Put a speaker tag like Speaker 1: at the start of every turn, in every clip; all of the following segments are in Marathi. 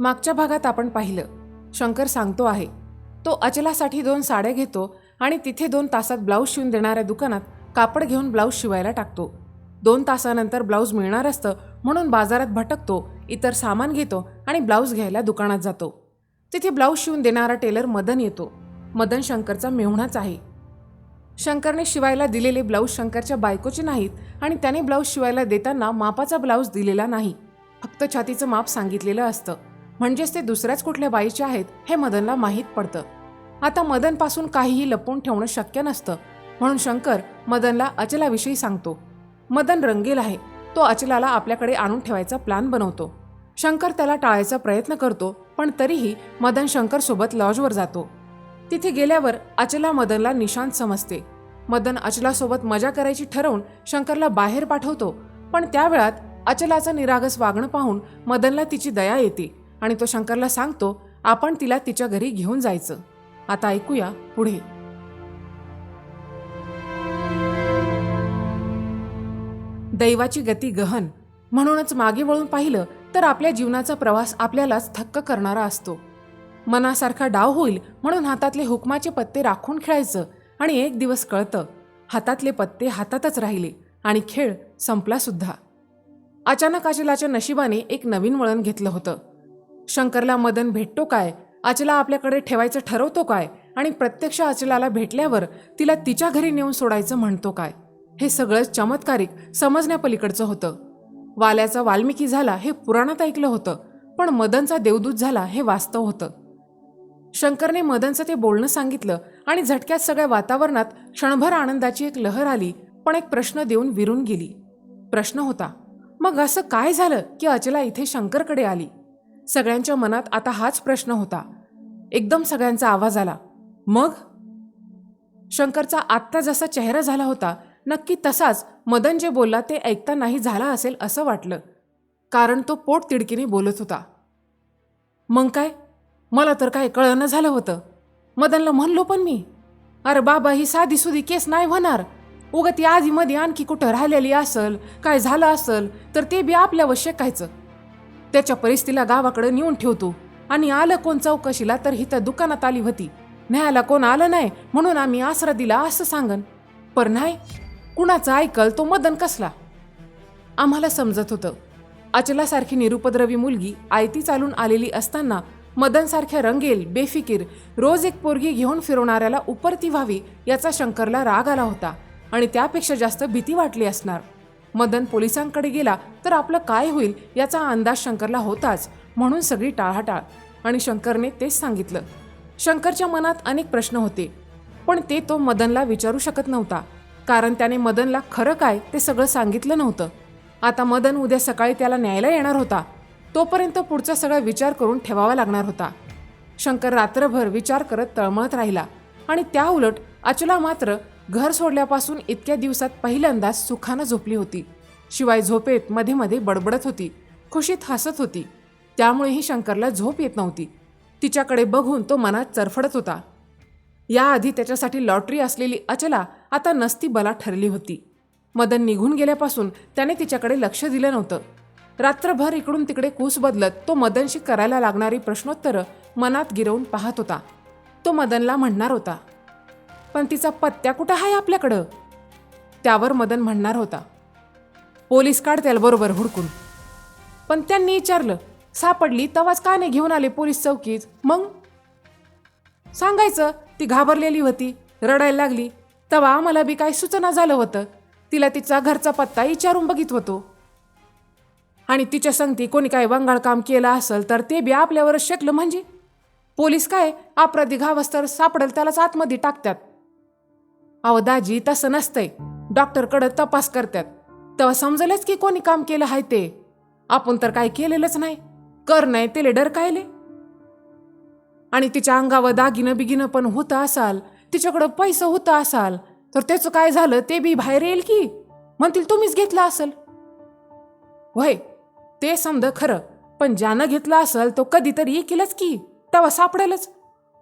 Speaker 1: मागच्या भागात आपण पाहिलं. शंकर सांगतो आहे तो अचलासाठी दोन साड्या घेतो आणि तिथे दोन तासात ब्लाऊज शिवून देणाऱ्या दुकानात कापड घेऊन ब्लाऊज शिवायला टाकतो. दोन तासानंतर ब्लाऊज मिळणार असतं म्हणून बाजारात भटकतो इतर सामान घेतो आणि ब्लाऊज घ्यायला दुकानात जातो. तिथे ब्लाऊज शिवून देणारा टेलर मदन येतो. मदन शंकरचा मेहुणाच आहे. शंकरने शिवायला दिलेले ब्लाऊज शंकरच्या बायकोचे नाहीत आणि त्याने ब्लाऊज शिवायला देताना मापाचा ब्लाऊज दिलेला नाही. फक्त छातीचं माप सांगितलेलं असतं. म्हणजेच ते दुसऱ्याच कुठल्या बाईचे आहेत हे मदनला माहीत पडतं. आता मदनपासून काहीही लपवून ठेवणं शक्य नसतं. म्हणून शंकर मदनला अचलाविषयी सांगतो. मदन रंगेल आहे. तो अचलाला आपल्याकडे आणून ठेवायचा प्लॅन बनवतो. शंकर त्याला टाळायचा प्रयत्न करतो पण तरीही मदन शंकरसोबत लॉजवर जातो. तिथे गेल्यावर अचला मदनला निशांत समजते. मदन अचलासोबत मजा करायची ठरवून शंकरला बाहेर पाठवतो पण त्या वेळात अचलाचं निरागस वागणं पाहून मदनला तिची दया येते. आणि तो शंकरला सांगतो आपण तिला तिच्या घरी घेऊन जायचं. आता ऐकूया पुढे. दैवाची गती गहन. म्हणूनच मागे वळून पाहिलं तर आपल्या जीवनाचा प्रवास आपल्यालाच थक्क करणारा असतो. मनासारखा डाव होईल म्हणून हातातले हुकमाचे पत्ते राखून खेळायचं आणि एक दिवस कळतं. हातातले पत्ते हातातच राहिले आणि खेळ संपला सुद्धा. अचानक अचलाच्या नशिबाने एक नवीन वळण घेतलं होतं. शंकरला मदन भेटतो काय? अचला आपल्याकडे ठेवायचं ठरवतो काय? आणि प्रत्यक्ष अचलाला भेटल्यावर तिला तिच्या घरी नेऊन सोडायचं म्हणतो काय? हे सगळं चमत्कारिक समजण्यापलीकडचं होतं. वाल्याचा वाल्मिकी झाला हे पुराणात ऐकलं होतं पण मदनचा देवदूत झाला हे वास्तव होतं. शंकरने मदनचं ते बोलणं सांगितलं आणि झटक्यात सगळ्या वातावरणात क्षणभर आनंदाची एक लहर आली पण एक प्रश्न देऊन विरून गेली. प्रश्न होता मग असं काय झालं की अचला इथे शंकरकडे आली? सगळ्यांच्या मनात आता हाच प्रश्न होता. एकदम सगळ्यांचा आवाज आला. मग? शंकरचा आत्ता जसा चेहरा झाला होता नक्की तसाच मदन जे बोलला ते ऐकता नाही झाला असेल असं वाटलं. कारण तो पोट तिडकीने बोलत होता. मग काय? मला तर काय कळणं झालं होतं. मदनला म्हणलो पण मी. अरे बाबा ही साधी सुधी केस नाही होणार. उगत ती आधीमध्ये आणखी कुठं राहिलेली असल काय झालं असल तर ते बी आपल्यावर शेकायचं. त्याच्या परिस्थितीला गावाकडे नेऊन ठेवतो. आणि आलं कोण चौकशीला तर ही त्या दुकानात आली होती. न्यायला कोण आलं नाही म्हणून आम्ही आसरा दिला असं सांगन. पर नाही कुणाचं ऐकल तो मदन कसला? आम्हाला समजत होतं. अचलासारखी निरुपद्रवी मुलगी आयती चालून आलेली असताना मदनसारख्या रंगेल बेफिकीर रोज एक पोरगी घेऊन फिरवणाऱ्याला उपरती व्हावी याचा शंकरला राग आला होता. आणि त्यापेक्षा जास्त भीती वाटली असणार. मदन पोलिसांकडे गेला तर आपलं काय होईल याचा अंदाज शंकरला होताच म्हणून सगळी टाळाटाळ. आणि शंकरने तेच सांगितलं. शंकरच्या मनात अनेक प्रश्न होते पण ते तो मदनला विचारू शकत नव्हता कारण त्याने मदनला खरं काय ते सगळं सांगितलं नव्हतं. आता मदन उद्या सकाळी त्याला न्यायला येणार होता. तोपर्यंत पुढचा सगळा विचार करून ठेवावा लागणार होता. शंकर रात्रभर विचार करत तळमळत राहिला. आणि त्या उलट अचला मात्र घर सोडल्यापासून इतक्या दिवसात पहिल्यांदाच सुखानं झोपली होती. शिवाय झोपेत मध्ये मध्ये बडबडत होती खुशीत हसत होती. त्यामुळेही शंकरला झोप येत नव्हती. तिच्याकडे बघून तो मनात चरफडत होता. याआधी त्याच्यासाठी लॉटरी असलेली अचला आता नसती बला ठरली होती. मदन निघून गेल्यापासून त्याने तिच्याकडे लक्ष दिलं नव्हतं. रात्रभर इकडून तिकडे कूस बदलत तो मदनशी करायला लागणारी प्रश्नोत्तरं मनात गिरवून पाहत होता. तो मदनला म्हणणार होता पण तिचा पत्त्या कुठं आहे आपल्याकडं? त्यावर मदन म्हणणार होता. पोलीस काढतील बरोबर हुडकून. पण त्यांनी विचारलं सापडली तवाच का नाही घेऊन आले पोलीस चौकीत? मग? सांगायचं ती घाबरलेली होती रडायला लागली. तवा आम्हाला बी काही सूचना झालं होतं. तिला तिचा घरचा पत्ता विचारून बघित होतो. आणि तिच्या संगती कोणी काय वंगाळ काम केलं असेल तर ते बी आपल्यावरच शेकलं म्हणजे? पोलीस काय अपराधी घावस्तर सापडेल त्यालाच आतमध्ये टाकतात. अहो दाजी तसं नसतंय. डॉक्टरकडं तपास करतात तेव्हा समजलंच की कोणी काम केलं आहे ते. आपण तर काय केलेलंच नाही. कर नाही तेले डर कायले? आणि तिच्या अंगावर दागिनं बिगिनं पण होतं असाल तिच्याकडं पैसा होतं असाल तर त्याचं काय झालं ते बी बाहेर येईल की? म्हणतील तुम्हीच घेतलं असेल. होय ते समज खरं पण ज्यानं घेतलं असेल तो कधीतरी येईलच की तेव्हा सापडेलच.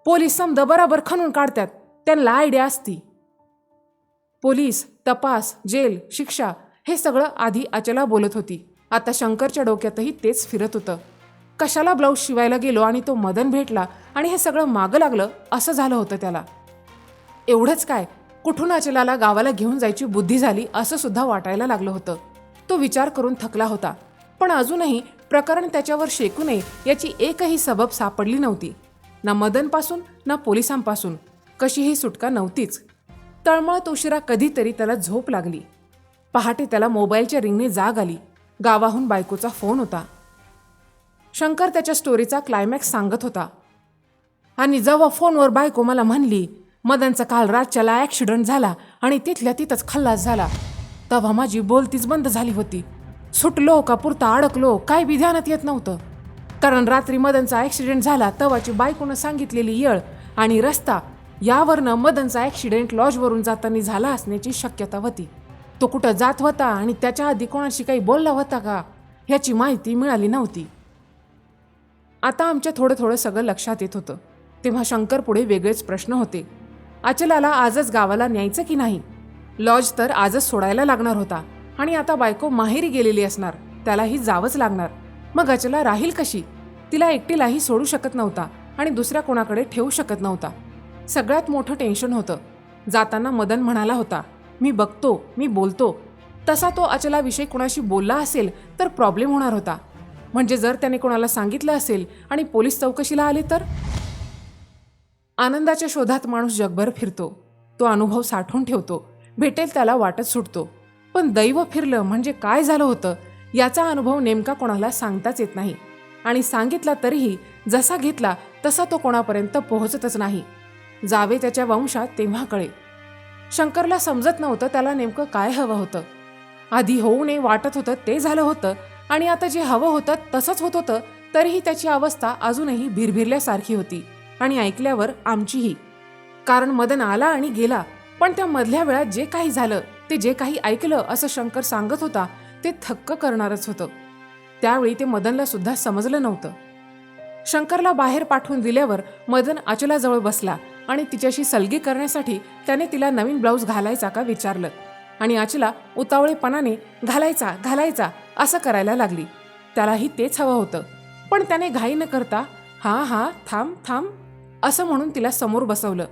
Speaker 1: पोलीस समजा बराबर खणून काढतात त्यांना आयडिया असती. पोलीस तपास जेल शिक्षा हे सगळं आधी अचला बोलत होती. आता शंकरच्या डोक्यातही तेच फिरत होतं. कशाला ब्लाऊज शिवायला गेलो आणि तो मदन भेटला आणि हे सगळं मागं लागलं असं झालं होतं त्याला. एवढंच काय कुठून अचलाला गावाला घेऊन जायची बुद्धी झाली असं सुद्धा वाटायला लागलं होतं. तो विचार करून थकला होता. पण अजूनही प्रकरण त्याच्यावर शेकू नये याची एकही सबब सापडली नव्हती. ना मदनपासून ना पोलिसांपासून. कशीही सुटका नव्हतीच. तळमळत उशिरा कधीतरी त्याला झोप लागली. पहाटे त्याला मोबाईलच्या रिंगने जाग आली. गावाहून बायकोचा फोन होता. शंकर त्याच्या स्टोरीचा क्लायमॅक्स सांगत होता. आणि जेव्हा फोनवर बायको मला म्हणली मदनचा काल रातच्याला ॲक्सिडेंट झाला आणि तिथल्या तिथंच खल्लास झाला. तेव्हा माझी बोलतीच बंद झाली होती. सुटलो का पुरता अडकलो काय बी ध्यानात येत नव्हतं. कारण रात्री मदनचा ॲक्सिडेंट झाला तेव्हाची बायकोनं सांगितलेली येळ आणि रस्ता यावरनं मदनचा ॲक्सिडेंट लॉजवरून जाताना झाला असण्याची शक्यता होती. तो कुठं जात होता आणि त्याच्या आधी कोणाशी काही बोलला होता का ह्याची माहिती मिळाली नव्हती. आता आमच्या थोडं थोडं सगळं लक्षात येत होतं. तेव्हा शंकर पुढे वेगळेच प्रश्न होते. अचलाला आजच गावाला न्यायचं की नाही? लॉज तर आजच सोडायला लागणार होता आणि आता बायको माहेरी गेलेली असणार त्यालाही जावंच लागणार. मग अचला राहील कशी? तिला एकटीलाही सोडू शकत नव्हता आणि दुसऱ्या कोणाकडे ठेवू शकत नव्हता. सगळ्यात मोठं टेन्शन होतं. जाताना मदन म्हणाला होता मी बघतो मी बोलतो. तसा तो अचलाविषयी कोणाशी बोलला असेल तर प्रॉब्लेम होणार होता. म्हणजे जर त्याने कोणाला सांगितलं असेल आणि पोलीस चौकशीला आले तर? आनंदाच्या शोधात माणूस जगभर फिरतो. तो अनुभव साठवून ठेवतो. भेटेल त्याला वाटत सुटतो. पण दैव फिरलं म्हणजे काय झालं होतं याचा अनुभव नेमका कोणाला सांगताच येत नाही. आणि सांगितला तरीही जसा घेतला तसा तो कोणापर्यंत पोहोचतच नाही. जावे त्याच्या वंशात तेव्हा कळे शंकरला समजत नव्हतं त्याला नेमकं काय हवं होतं. आधी होऊ नये वाटत होतं ते झालं होतं आणि आता जे हवं होतं तसंच होत होतं तरीही त्याची अवस्था अजूनही भिरभिरल्यासारखी होती आणि ऐकल्यावर आमचीही. कारण मदन आला आणि गेला पण त्या मधल्या वेळात जे काही झालं ते जे काही ऐकलं असं शंकर सांगत होता ते थक्क करणारच होतं. त्यावेळी ते मदनला सुद्धा समजलं नव्हतं. शंकरला बाहेर पाठवून दिल्यावर मदन अचलाजवळ बसला आणि तिच्याशी सलगी करण्यासाठी त्याने तिला नवीन ब्लाऊज घालायचा का विचारलं. आणि आचला उतावळेपणाने घालायचा घालायचा असं करायला लागली. त्यालाही तेच हवं होतं. पण त्याने घाई न करता हा हा थांब थांब असं म्हणून तिला समोर बसवलं.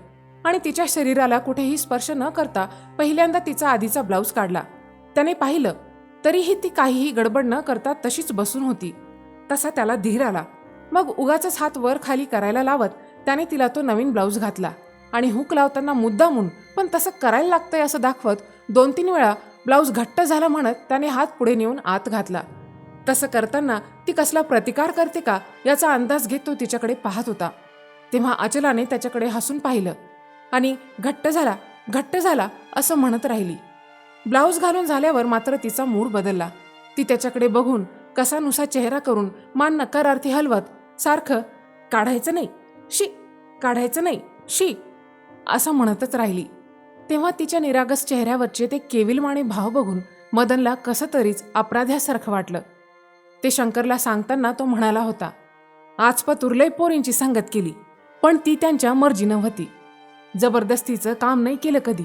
Speaker 1: आणि तिच्या शरीराला कुठेही स्पर्श न करता पहिल्यांदा तिचा आधीचा ब्लाऊज काढला. त्याने पाहिलं तरीही ती काहीही गडबड न करता तशीच बसून होती. तसा त्याला धीर आला. मग उगाच हात वर खाली करायला लावत त्याने तिला तो नवीन ब्लाऊज घातला आणि हुक लावताना मुद्दामून पण तसं करायला लागतंय असं दाखवत दोन तीन वेळा ब्लाऊज घट्ट झाला म्हणत त्याने हात पुढे नेऊन आत घातला. तसं करताना ती कसला प्रतिकार करते का याचा अंदाज घेत तो तिच्याकडे पाहत होता. तेव्हा अचलाने त्याच्याकडे हसून पाहिलं आणि घट्ट झाला घट्ट झाला असं म्हणत राहिली. ब्लाऊज घालून झाल्यावर मात्र तिचा मूड बदलला. ती त्याच्याकडे बघून कसा नुसा चेहरा करून मान नकारार्थी हलवत सारखं काढायचं नाही शी काढायचं नाही. शी असं म्हणतच राहिली. तेव्हा तिच्या निरागस चेहऱ्यावरचे ते केविलमाणे भाव बघून मदनला कसं तरीच अपराध्यासारखं वाटलं. ते शंकरला सांगताना तो म्हणाला होता आज लय पोरींची संगत केली पण ती त्यांच्या मर्जीनं होती जबरदस्तीचं काम नाही केलं कधी.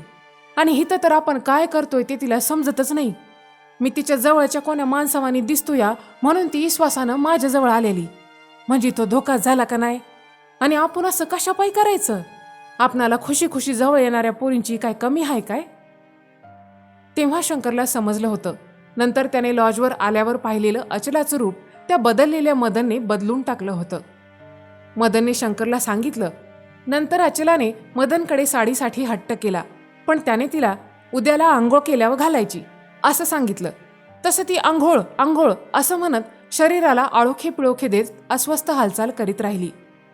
Speaker 1: आणि हिथं तर आपण काय करतोय ते तिला समजतच नाही. मी तिच्या जवळच्या कोण्या माणसावानी दिसतो या म्हणून ती विश्वासानं माझ्याजवळ आलेली. म्हणजे तो धोका झाला का नाही? आणि आपण असं कशापाई करायचं? आपणाला खुशी खुशी जवळ येणाऱ्या पोरींची काय कमी आहे काय? तेव्हा शंकरला समजलं होतं. नंतर त्याने लॉजवर आल्यावर पाहिलेलं अचलाचं रूप त्या बदललेल्या मदनने बदलून टाकलं होतं. मदनने शंकरला सांगितलं नंतर अचलाने मदनकडे साडीसाठी हट्ट केला पण त्याने तिला उद्याला आंघोळ केल्यावर घालायची असं सांगितलं. तसं ती आंघोळ आंघोळ असं म्हणत शरीराला आळोखे पिळोखे देत अस्वस्थ हालचाल करीत राहिली.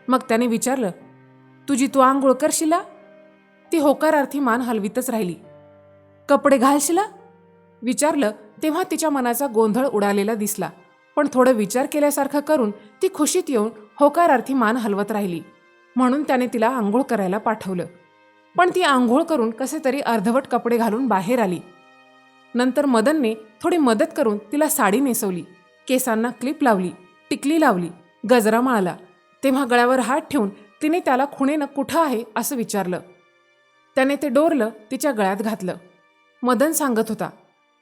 Speaker 1: मग त्याने विचारलं तुझी तू आंघोळ करशिला? ती होकारार्थी मान हलवीतच राहिली. कपडे घालशिला? विचारलं तेव्हा तिच्या मनाचा गोंधळ उडालेला दिसला पण थोडं विचार केल्यासारखं करून ती खुशीत येऊन होकारार्थी मान हलवत राहिली. म्हणून त्याने तिला आंघोळ करायला पाठवलं. पण ती आंघोळ करून कसे तरी अर्धवट कपडे घालून बाहेर आली. नंतर मदनने थोडी मदत करून तिला साडी नेसवली केसांना क्लिप लावली टिकली लावली गजरा माळला. तेव्हा गळ्यावर हात ठेवून तिने त्याला खुणेनं कुठं आहे असं विचारलं. त्याने ते डोरलं तिच्या गळ्यात घातलं. मदन सांगत होता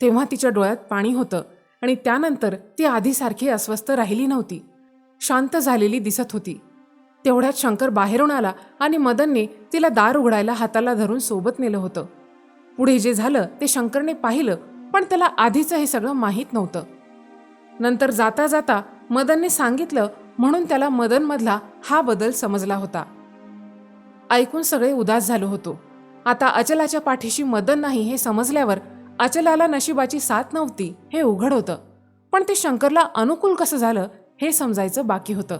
Speaker 1: तेव्हा तिच्या डोळ्यात पाणी होतं आणि त्यानंतर ती आधीसारखी अस्वस्थ राहिली नव्हती. शांत झालेली दिसत होती. तेवढ्यात शंकर बाहेरून आला आणि मदनने तिला दार उघडायला हाताला धरून सोबत नेलं होतं. पुढे जे झालं ते शंकरने पाहिलं पण त्याला आधीच हे सगळं माहीत नव्हतं. नंतर जाता जाता मदनने सांगितलं म्हणून त्याला मदनमधला हा बदल समजला होता. ऐकून सगळे उदास झालो होतो. आता अचलाच्या पाठीशी मदन नाही हे समजल्यावर अचलाला नशिबाची साथ नव्हती हे उघड होतं. पण ते शंकरला अनुकूल कसं झालं हे समजायचं बाकी होतं.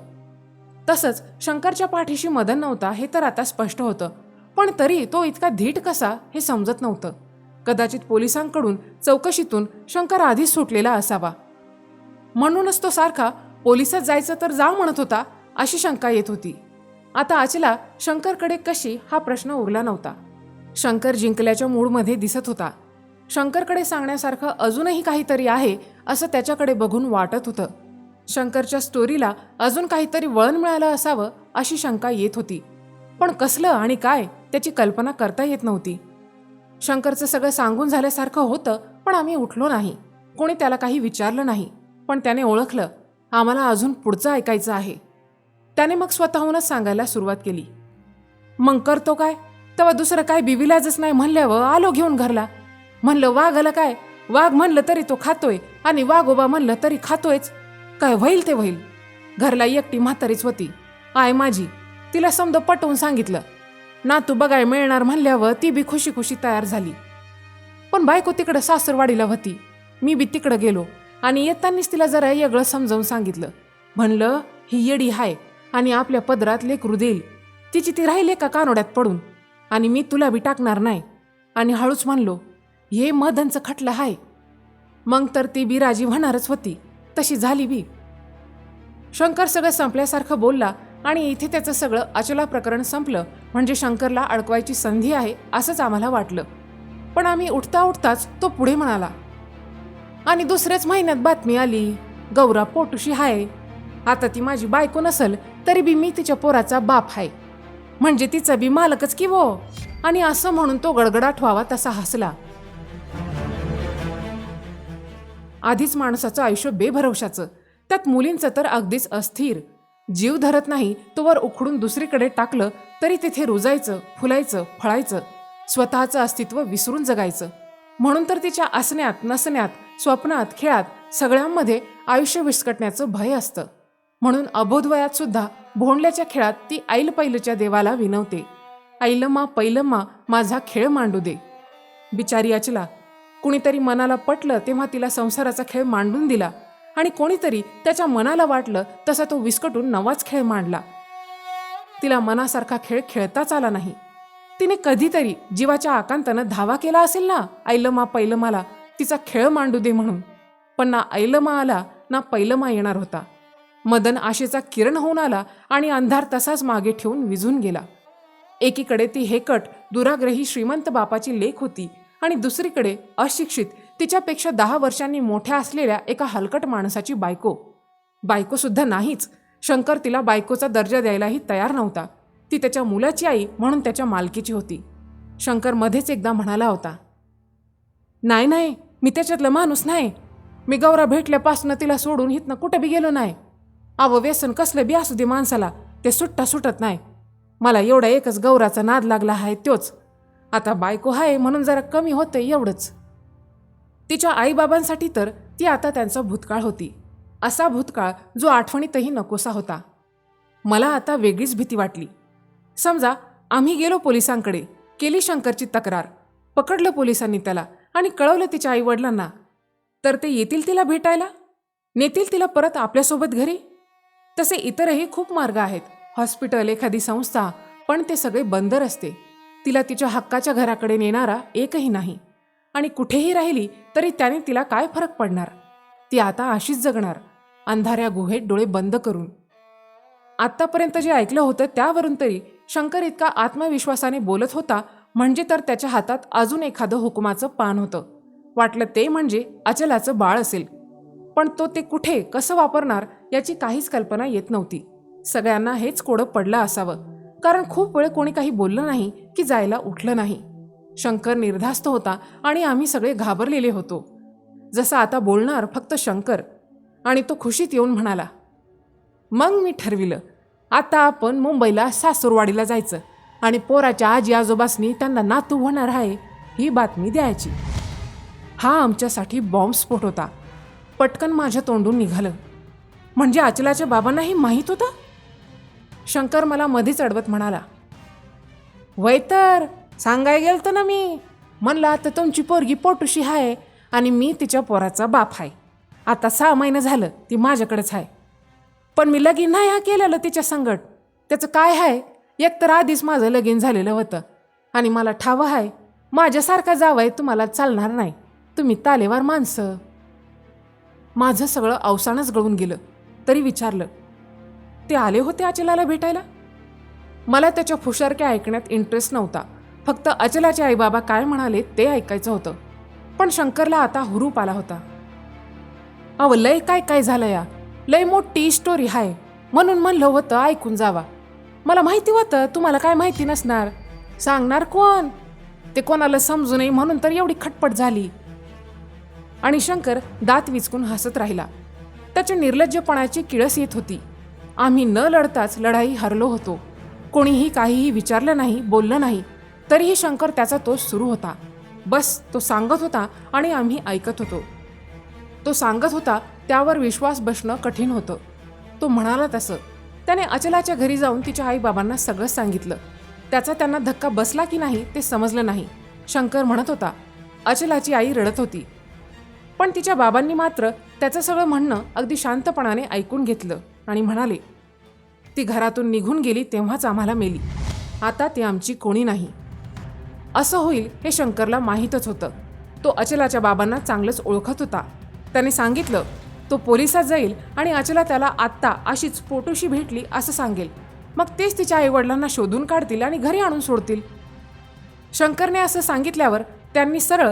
Speaker 1: तसंच शंकरच्या पाठीशी मदन नव्हता हे तर आता स्पष्ट होतं. पण तरी तो इतका धीट कसा हे समजत नव्हतं. कदाचित पोलिसांकडून चौकशीतून शंकर आधीच सुटलेला असावा. म्हणूनच तो सारखा पोलिसात जायचं तर जा म्हणत होता अशी शंका येत होती. आता आचला शंकरकडे कशी हा प्रश्न उरला नव्हता. शंकर जिंकल्याच्या मूडमध्ये दिसत होता. शंकरकडे सांगण्यासारखं अजूनही काहीतरी आहे असं त्याच्याकडे बघून वाटत होतं. शंकरच्या स्टोरीला अजून काहीतरी वळण मिळालं असावं अशी शंका येत होती. पण कसलं आणि काय त्याची कल्पना करता येत नव्हती. शंकरचं सगळं सांगून झाल्यासारखं होतं पण आम्ही उठलो नाही. कोणी त्याला काही विचारलं नाही. पण त्याने ओळखलं आम्हाला अजून पुढचं ऐकायचं आहे. त्याने मग स्वतःहूनच सांगायला सुरुवात केली. मग करतो काय? तेव्हा दुसरं काय बिबिलाजच नाही म्हणल्यावर आलो घेऊन घरला. म्हणलं वाघ आलं काय? वाघ म्हणलं तरी तो खातोय आणि वाघोबा म्हणलं तरी खातोयच. काय होईल ते होईल घरला एकटी म्हातारीच होती. आय माझी तिला समद पटवून सांगितलं. ना तू बघाय मिळणार म्हणल्यावर ती बी खुशी खुशी तयार झाली. पण बायको तिकडं सासरवाडीला होती. मी बी तिकडं गेलो. आणि येतानीच तिला जरा वेगळं समजावून सांगितलं. म्हणलं ही येडी हाय आणि आपल्या पदरात लेकरू देईल तिची ती राहिले का कानोड्यात पडून. आणि मी तुला बी टाकणार नाही. आणि हळूच म्हणलो हे मदनचं खटलं हाय. मग तर ती बी राजी होणारच होती. तशी झाली बी. शंकर सगळं संपल्यासारखं बोलला आणि इथे त्याचं सगळं अचला प्रकरण संपलं. म्हणजे शंकरला अडकवायची संधी आहे असंच आम्हाला वाटलं. पण आम्ही उठता उठताच तो पुढे म्हणाला आणि दुसऱ्याच महिन्यात बातमी आली गौरा पोटुशी हाय. आता ती माझी बायको नसल तरी बी मी तिच्या पोराचा बाप हाय. म्हणजे तिचा बी मालकच की वो. आणि असं म्हणून तो गडगडाट व्हावा तसा हसला. आधीच माणसाचं आयुष्य बेभरवशाचं त्यात मुलींचं तर अगदीच अस्थिर. जीव धरत नाही तोवर उखडून दुसरीकडे टाकलं तरी तिथे रुजायचं फुलायचं फळायचं स्वतःचं अस्तित्व विसरून जगायचं. म्हणून तर तिच्या असण्यात नसण्यात स्वप्नात खेळात सगळ्यांमध्ये आयुष्य विस्कटण्याचं भय असतं. म्हणून अबोधवयात सुद्धा भोंडल्याच्या खेळात ती ऐल पैलच्या देवाला विनवते. ऐलमा पैलमा माझा खेळ मांडू दे. बिचारी अचला कुणीतरी मनाला पटलं तेव्हा तिला संसाराचा खेळ मांडून दिला आणि कोणीतरी त्याच्या मनाला वाटलं तसा तो विस्कटून नवाच खेळ मांडला. तिला मनासारखा खेळ खेळताच आला नाही. तिने कधीतरी जीवाच्या आकांतानं धावा केला असेल ना ऐलमा पैलमाला तिचा खेळ मांडू दे म्हणून. पण ना ऐलमा आला ना पैलमा येणार होता. मदन आशेचा किरण होऊन आला आणि अंधार तसाच मागे ठेवून विझून गेला. एकीकडे ती हेकट दुराग्रही श्रीमंत बापाची लेख होती आणि दुसरीकडे अशिक्षित तिच्यापेक्षा दहा वर्षांनी मोठ्या असलेल्या एका हलकट माणसाची बायको. बायकोसुद्धा नाहीच. शंकर तिला बायकोचा दर्जा द्यायलाही तयार नव्हता. ती त्याच्या मुलाची आई म्हणून त्याच्या मालकीची होती. शंकर मध्येच एकदा म्हणाला होता नाही नाही मी त्याच्यातलं माणूस नाही. मी गौरा भेटल्यापासून तिला सोडून हितनं कुठं बी गेलो नाही. अव व्यसन कसलं बी असू दे माणसाला ते सुट्टा सुटत नाही. मला एवढा एकच गौराचा नाद लागला आहे तोच. आता बायको आहे म्हणून जरा कमी होतं एवढंच. तिच्या आईबाबांसाठी तर ती आता त्यांचा भूतकाळ होती. असा भूतकाळ जो आठवणीतही नकोसा होता. मला आता वेगळीच भीती वाटली. समजा आम्ही गेलो पोलिसांकडे केली शंकरची तक्रार. पकडलं पोलिसांनी त्याला. आणि कळवलं तिच्या आईवडिलांना. तर ते येतील तिला भेटायला? नेतील तिला परत आपल्यासोबत घरी? तसे इतरही खूप मार्ग आहेत. हॉस्पिटल एखादी संस्था पण ते सगळे बंद असते. तिला तिच्या हक्काच्या घराकडे नेणारा एकही नाही. आणि कुठेही राहिली तरी त्याने तिला काय फरक पडणार? ती आता अशीच जगणार. अंधाऱ्या गुहेत डोळे बंद करून. आत्तापर्यंत जे ऐकलं होतं त्यावरून तरी शंकर इतका आत्मविश्वासाने बोलत होता म्हणजे तर त्याच्या हातात अजून एखादं हुकुमाचं पान होतं. वाटलं ते म्हणजे अचलाचं बाळ असेल. पण तो ते कुठे कसं वापरणार याची काहीच कल्पना येत नव्हती. सगळ्यांना हेच कोडं पडलं असावं. कारण खूप वेळ कोणी काही बोललं नाही की जायला उठलं नाही. शंकर निर्धास्त होता आणि आम्ही सगळे घाबरलेले होतो. जसं आता बोलणार फक्त शंकर. आणि तो खुशीत येऊन म्हणाला मग मी ठरविलं. आता आपण मुंबईला सासूरवाडीला जायचं. आणि पोराच्या आजी आजोबासनी त्यांना नातू होणार आहे ही बातमी द्यायची. हा आमच्यासाठी बॉम्बस्फोट होता. पटकन माझ्या तोंडून निघालं. म्हणजे अचलाच्या बाबांनाही माहीत होतं? शंकर मला मध्येच अडवत म्हणाला. वय तर सांगाय गेलतं ना मी. म्हणला तर तुमची पोरगी पोटुशी आहे आणि मी तिच्या पोराचा बाप आहे आता सहा महिने झालं ती माझ्याकडेच आहे पण मी लगीन नाही हा केलेलं तिच्या संगट. त्याचं काय आहे एकतर आधीच माझं लगीन झालेलं होतं. आणि मला ठावं आहे माझ्यासारखा जावाय तुम्हाला चालणार नाही. तुम्ही तालेवार माणसं. माझं सगळं अवसानच गळून गेलं तरी विचारलं ते आले होते अचलाला भेटायला? मला त्याच्या फुशारक्या ऐकण्यात इंटरेस्ट नव्हता. फक्त अचलाचे आईबाबा काय म्हणाले ते ऐकायचं होतं. पण शंकरला आता हुरूप आला होता. अव लय काय काय झालं या? लय मोठी स्टोरी आहे म्हणून म्हणलं होतं ऐकून जावा. मला माहिती होतं तुम्हाला काय माहिती नसणार. सांगणार कोण? ते कोणाला समजू नये म्हणून तर एवढी खटपट झाली. आणि शंकर दात विचकून हसत राहिला. त्याच्या निर्लज्जपणाची किळस येत होती. आम्ही न लढताच लढाई हरलो होतो. कोणीही काहीही विचारलं नाही बोललं नाही. तरीही शंकर त्याचा तोच सुरू होता. बस तो सांगत होता आणि आम्ही ऐकत होतो. तो सांगत होता त्यावर विश्वास बसणं कठीण होतं. तो म्हणाला तसं त्याने अचलाच्या घरी जाऊन तिच्या आईबाबांना सगळं सांगितलं. त्याचा त्यांना धक्का बसला की नाही ते समजलं नाही. शंकर म्हणत होता अचलाची आई रडत होती. पण तिच्या बाबांनी मात्र त्याचं सगळं म्हणणं अगदी शांतपणाने ऐकून घेतलं आणि म्हणाले ती घरातून निघून गेली तेव्हाच आम्हाला मेली. आता ती आमची कोणी नाही. असं होईल हे शंकरला माहीतच होतं. तो अचलाच्या बाबांना चांगलंच ओळखत होता. त्याने सांगितलं तो पोलिसात जाईल आणि अचला त्याला आत्ता अशीच पोटोशी भेटली असं सांगेल. मग तेच तिच्या आईवडिलांना शोधून काढतील आणि घरी आणून सोडतील. शंकरने असं सांगितल्यावर त्यांनी सरळ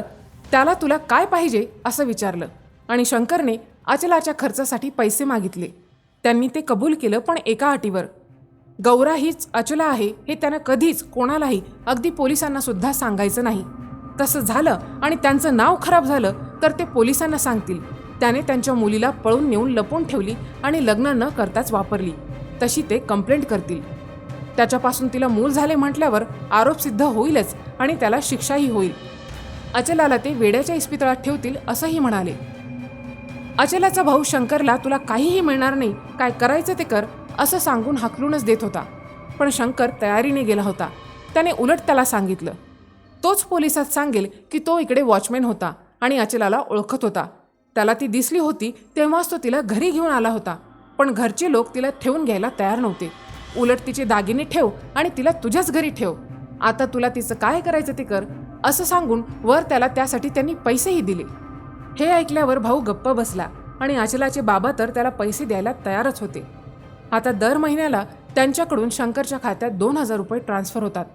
Speaker 1: त्याला तुला काय पाहिजे? असं विचारलं. आणि शंकरने अचलाच्या खर्चासाठी पैसे मागितले. त्यांनी ते कबूल केलं पण एका अटीवर. गौरा हीच अचला आहे हे त्यानं कधीच कोणालाही अगदी पोलिसांना सुद्धा सांगायचं नाही. तसं झालं आणि त्यांचं नाव खराब झालं तर ते पोलिसांना सांगतील. त्याने त्यांच्या मुलीला पळून नेऊन लपवून ठेवली आणि लग्न न करताच वापरली. तशी ते कंप्लेंट करतील. त्याच्यापासून तिला मूल झाले म्हटल्यावर आरोप सिद्ध होईलच आणि त्याला शिक्षाही होईल. अचलाला ते वेड्याच्या इस्पितळात ठेवतील असंही म्हणाले. अचलाचा भाऊ शंकरला तुला काहीही मिळणार नाही काय करायचं ते कर असं सांगून हाकलूनच देत होता. पण शंकर तयारीने गेला होता. त्याने उलट त्याला सांगितलं. तोच पोलिसात सांगेल की तो इकडे वॉचमॅन होता आणि अचलाला ओळखत होता. त्याला ती दिसली होती तेव्हाच तो तिला घरी घेऊन आला होता. पण घरचे लोक तिला ठेवून घ्यायला तयार नव्हते. उलट तिचे दागिने ठेव आणि तिला तुझ्याच घरी ठेव. आता तुला तिचं काय करायचं ते कर असं सांगून वर त्याला त्यासाठी त्यांनी पैसेही दिले. हे ऐकल्यावर भाऊ गप्प बसला आणि अचलाचे बाबा तर त्याला पैसे द्यायला तयारच होते. आता दर महिन्याला त्यांच्याकडून शंकरच्या खात्यात दोन हजार रुपये ट्रान्स्फर होतात.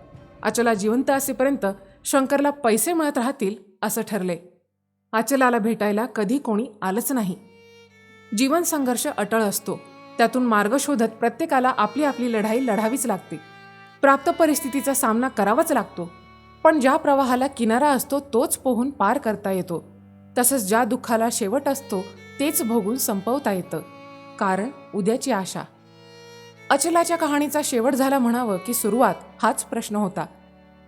Speaker 1: अचला जिवंत असेपर्यंत शंकरला पैसे मिळत राहतील असं ठरले अचलाला भेटायला कधी कोणी आलंच नाही. जीवन संघर्ष अटळ असतो. त्यातून मार्ग शोधत प्रत्येकाला आपली आपली लढाई लढावीच लागते. प्राप्त परिस्थितीचा सामना करावाच लागतो. पण ज्या प्रवाहाला किनारा असतो तोच पोहून पार करता येतो. तसंच ज्या दुःखाला शेवट असतो तेच भोगून संपवता येतं. कारण उद्याची आशा. अचलाच्या कहाणीचा शेवट झाला म्हणावं की सुरुवात हाच प्रश्न होता.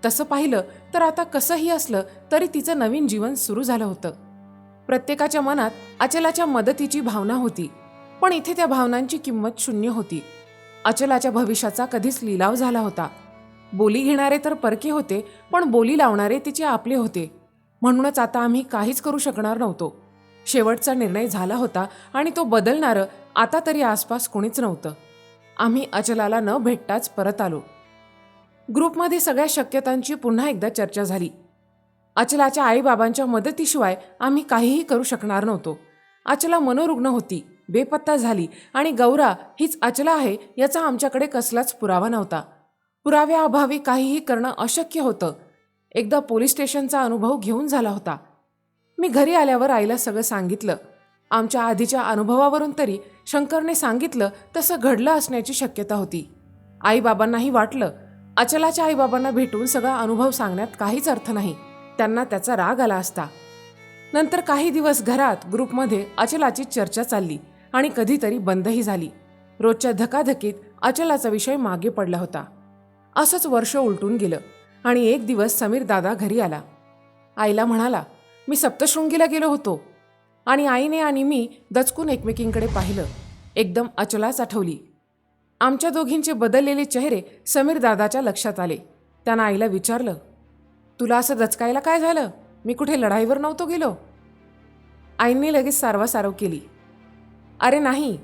Speaker 1: तसं पाहिलं तर आता कसंही असलं तरी तिचं नवीन जीवन सुरू झालं होतं. प्रत्येकाच्या मनात अचलाच्या मदतीची भावना होती पण इथे त्या भावनांची किंमत शून्य होती. अचलाच्या भविष्याचा कधीच लिलाव झाला होता. बोली घेणारे तर परके होते पण बोली लावणारे तिचे आपले होते. म्हणूनच आता आम्ही काहीच करू शकणार नव्हतो. शेवटचा निर्णय झाला होता आणि तो बदलणारं आता तरी आसपास कोणीच नव्हतं. आम्ही अचलाला न भेटताच परत आलो. ग्रुपमध्ये सगळ्या शक्यतांची पुन्हा एकदा चर्चा झाली. अचलाच्या आईबाबांच्या मदतीशिवाय आम्ही काहीही करू शकणार नव्हतो. अचला मनोरुग्ण होती बेपत्ता झाली आणि गौरा हीच अचला आहे याचा आमच्याकडे कसलाच पुरावा नव्हता. पुराव्याअभावी काहीही करणं अशक्य होतं. एकदा पोलीस स्टेशनचा अनुभव घेऊन झाला होता. मी घरी आल्यावर आईला सगळं सांगितलं. आमच्या आधीच्या अनुभवावरून तरी शंकरने सांगितलं तसं घडलं असण्याची शक्यता होती. आईबाबांनाही वाटलं अचलाच्या आईबाबांना भेटून सगळा अनुभव सांगण्यात काहीच अर्थ नाही. त्यांना त्याचा राग आला असता. नंतर काही दिवस घरात ग्रुपमध्ये अचलाची चर्चा चालली आणि कधीतरी बंदही झाली. रोजच्या धकाधकीत अचलाचा विषय मागे पडला होता. असंच वर्ष उलटून गेलं आणि एक दिवस समीर दादा घरी आला. आईला म्हणाला मी सप्तशृंगीला गेलो होतो आणि आईने आणि मी दचकून एकमेकींकडे पाहिलं. एकदम अचलाच आठवली. आमच्या दोघींचे बदललेले चेहरे समीर दादाच्या लक्षात आले. त्यानं आईला विचारलं तुला असं दचकायला काय झालं? मी कुठे लढाईवर नव्हतो गेलो? आईंनी लगेच सारवासारव केली अरे नाही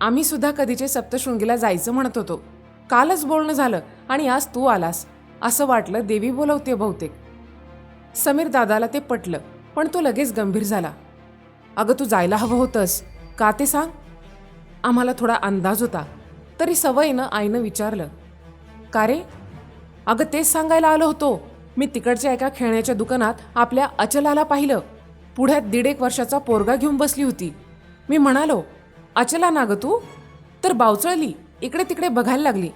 Speaker 1: आम्ही सुद्धा कधीचे सप्तशृंगीला जायचं म्हणत होतो. कालच बोलणं झालं आणि आज तू आलास असं वाटलं देवी बोलवते बहुतेक. समीर दादाला ते पटलं पण तो लगेच गंभीर झाला अगं तू जायला हवं होतंस का ते सांग? आम्हाला थोडा अंदाज होता तरी सवयीनं आईनं विचारलं का रे अगं तेच सांगायला आलो होतो. मी तिकडच्या एका खेळण्याच्या दुकानात आपल्या अचलाला पाहिलं. पुढ्यात दीड एक वर्षाचा पोरगा घेऊन बसली होती. मी म्हणालो अचला ना गं तू? तर बावचळली इकडे तिकडे बघायला लागली.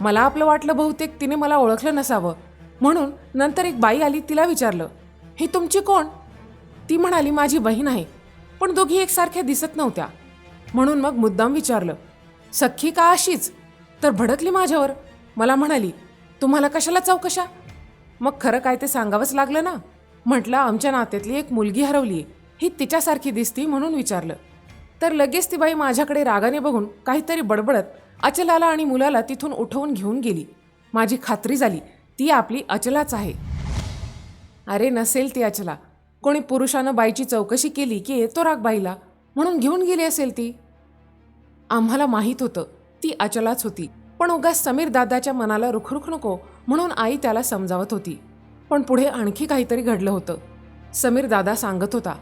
Speaker 1: मला आपलं वाटलं बहुतेक तिने मला ओळखलं नसावं. म्हणून नंतर एक बाई आली तिला विचारलं ही तुमची कोण? ती म्हणाली माझी बहीण आहे. पण दोघी एकसारख्या दिसत नव्हत्या. म्हणून मग मुद्दाम विचारलं सख्खी का अशीच? तर भडकली माझ्यावर. मला म्हणाली तुम्हाला कशाला चौकशा? मग खरं काय ते सांगावंच लागलं ना. म्हटलं आमच्या नात्यातली एक मुलगी हरवली ही तिच्यासारखी दिसती म्हणून विचारलं. तर लगेच ती बाई माझ्याकडे रागाने बघून काहीतरी बडबडत अचलाला आणि मुलाला तिथून उठवून घेऊन गेली. माझी खात्री झाली ती आपली अचलाच आहे. अरे नसेल ती अचला. कोणी पुरुषानं बाईची चौकशी केली की येतो राग बाईला? म्हणून घेऊन गेली असेल ती. आम्हाला माहीत होतं. ती अचलाच होती. पण उगाच समीर दादाच्या मनाला रुखरुख नको म्हणून आई त्याला समजावत होती. पण पुढे आणखी काहीतरी घडलं होतं. समीर दादा सांगत होता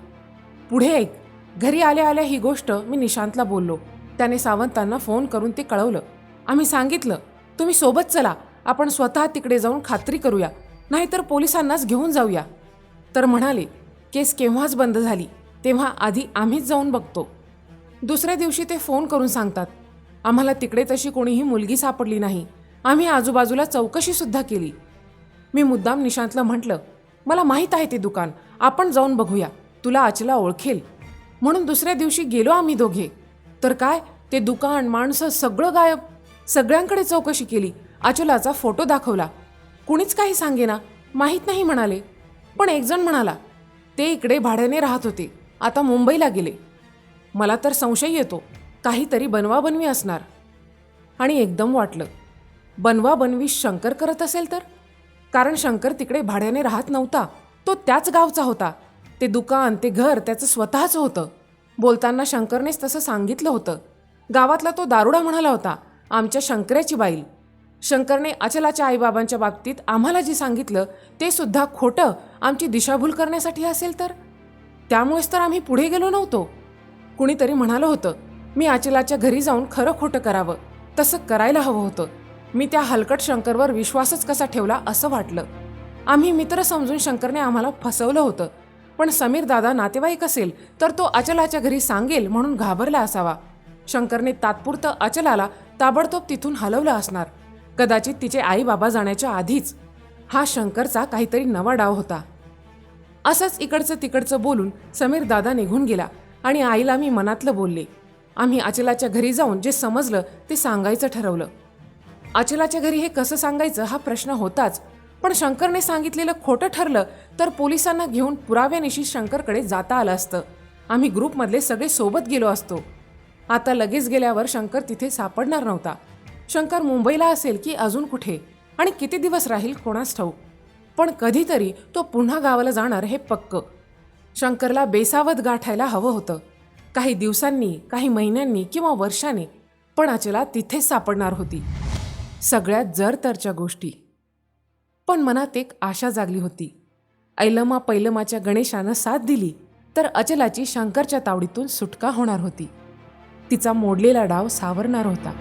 Speaker 1: पुढे ऐक. घरी आल्या आल्या ही गोष्ट मी निशांतला बोललो. त्याने सावंतांना फोन करून ते कळवलं. आम्ही सांगितलं तुम्ही सोबत चला. आपण स्वतः तिकडे जाऊन खात्री करूया. नाहीतर पोलिसांनाच घेऊन जाऊया. तर म्हणाले केस केव्हाच बंद झाली? तेव्हा आधी आम्हीच जाऊन बघतो. दुसऱ्या दिवशी ते फोन करून सांगतात आम्हाला तिकडे तशी कोणीही मुलगी सापडली नाही. आम्ही आजूबाजूला चौकशीसुद्धा केली. मी मुद्दाम निशांतला म्हटलं मला माहीत आहे ते दुकान आपण जाऊन बघूया. तुला अचला ओळखेल. म्हणून दुसऱ्या दिवशी गेलो आम्ही दोघे. तर काय ते दुकान माणसं सगळं गायब. सगळ्यांकडे चौकशी केली. अचलाचा फोटो दाखवला. कुणीच काही सांगेना माहीत नाही म्हणाले. पण एकजण म्हणाला ते इकडे भाड्याने राहत होते. आता मुंबईला गेले. मला तर संशय येतो. काहीतरी बनवाबनवी असणार. आणि एकदम वाटलं. बनवाबनवी शंकर करत असेल तर? कारण शंकर तिकडे भाड्याने राहत नव्हता. तो त्याच गावचा होता. ते दुकान ते घर त्याचं स्वतःचं होतं. बोलताना शंकरनेच तसं सांगितलं होतं. गावातला तो दारुडा म्हणाला होता आमच्या शंकराची बाईल. शंकरने अचलाच्या आईबाबांच्या बाबतीत आम्हाला जे सांगितलं ते सुद्धा खोटं आमची दिशाभूल करण्यासाठी असेल तर? त्यामुळेच तर आम्ही पुढे गेलो नव्हतो. कुणीतरी म्हणालं होतं मी अचलाच्या घरी जाऊन खरं खोटं करावं. तसं करायला हवं होतं. मी त्या हलकट शंकरवर विश्वासच कसा ठेवला असं वाटलं. आम्ही मित्र समजून शंकरने आम्हाला फसवलं होतं. पण समीर दादा नातेवाईक असेल तर तो अचलाच्या घरी सांगेल म्हणून घाबरला असावा. शंकरने तात्पुरतं अचलाला ताबडतोब तिथून हलवलं असणार. कदाचित तिचे आई बाबा जाण्याच्या आधीच. हा शंकरचा काहीतरी नवा डाव होता. असंच इकडचं तिकडचं बोलून समीर दादा निघून गेला. आणि आईला मी मनातलं बोलले. आम्ही अचलाच्या घरी जाऊन जे समजलं ते सांगायचं ठरवलं. अचलाच्या घरी हे कसं सांगायचं हा प्रश्न होताच पण शंकरने सांगितलेलं खोटं ठरलं तर पोलिसांना घेऊन पुराव्यानिशी शंकरकडे जाता आलं असतं. आम्ही ग्रुपमधले सगळे सोबत गेलो असतो. आता लगेच गेल्यावर शंकर तिथे सापडणार नव्हता. शंकर मुंबईला असेल की अजून कुठे आणि किती दिवस राहील कोणास ठाऊक. पण कधीतरी तो पुन्हा गावाला जाणार हे पक्क. शंकरला बेसावत गाठायला हवं होतं. काही दिवसांनी काही महिन्यांनी किंवा वर्षाने पण अचला तिथेच सापडणार होती. सगळ्यात जरतरच्या गोष्टी. पण मनात एक आशा जागली होती. ऐलमा पैलमाच्या गणेशानं साथ दिली तर अचलाची शंकरच्या तावडीतून सुटका होणार होती. तिचा मोडलेला डाव सावरणार होता.